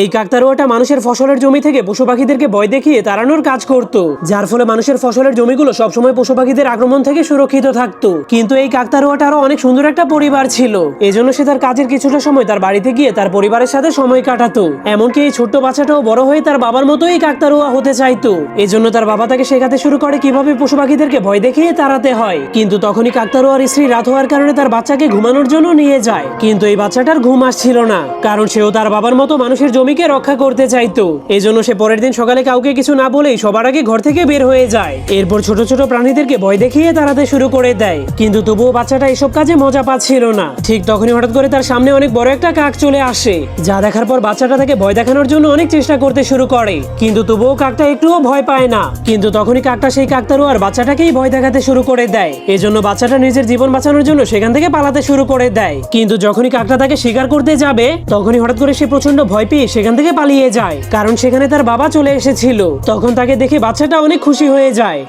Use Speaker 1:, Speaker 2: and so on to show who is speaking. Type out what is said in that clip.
Speaker 1: এই কাকতারুয়াটা মানুষের ফসলের জমি থেকে পশু পাখিদেরকে ভয় দেখিয়ে তাড়ানোর কাজ করত, যার ফলে মানুষের ফসলের জমিগুলো সবসময় পশু পাখিদের আক্রমণ থেকে সুরক্ষিত থাকতো। কিন্তু এই কাকতারুয়াটারও অনেক সুন্দর একটা পরিবার ছিল। এজন্য সে তার কাজের কিছুটা সময় তার বাড়িতে গিয়ে তার পরিবারের সাথে সময় কাটাতো। এমনকি এই ছোট্ট বাচ্চাটাও বড় হয়ে তার বাবার মতোই কাকতারুয়া হতে চাইতো। এজন্য তার বাবা তাকে শেখাতে শুরু করে কীভাবে পশু পাখিদেরকে ভয় দেখিয়ে তাড়াতে হয়। কিন্তু তখনই কাকতারুয়ার স্ত্রী রাত হওয়ার কারণে তার বাচ্চাকে ঘুমানোর জন্য নিয়ে যায়। কিন্তু এই বাচ্চাটার ঘুম আসছিল না, কারণ সেও তার বাবার মতো মানুষের জমিকে রক্ষা করতে চাইতো এজন্য সে পরের দিন সকালে কাউকে কিছু না বলেই সবার আগে ঘর থেকে বের হয়ে যায়। এরপর ছোট ছোট প্রাণীদেরকে ভয় দেখিয়ে তাড়াতে শুরু করে দেয়। কিন্তু তবুও বাচ্চাটা এসব কাজে মজা পাচ্ছিল না। ঠিক তখনই হঠাৎ করে তার সামনে অনেক বড় একটা কাক চলে আসে, যা দেখার পর বাচ্চাটা তাকে ভয় দেখানোর জন্য অনেক চেষ্টা করতে শুরু করে। কিন্তু তবুও কাকটা একটুও ভয় পায় না। কিন্তু তখনই কাকটা সেই কাকতারু আর বাচ্চাটাকেই ভয় দেখাতে শুরু করে দেয়। এজন্য বাচ্চাটা নিজের জীবন বাঁচানোর জন্য সেখান থেকে পালাতে শুরু করে দেয়। কিন্তু যখনই কাকটা তাকে শিকার করতে যাবে, তখনই হঠাৎ করে সে প্রচণ্ড ভয় পেয়ে সেখান থেকে পালিয়ে যায়। কারণ সেখানে তার বাবা চলে এসেছিল। তখন তাকে দেখে বাচ্চাটা অনেক খুশি হয়ে যায়।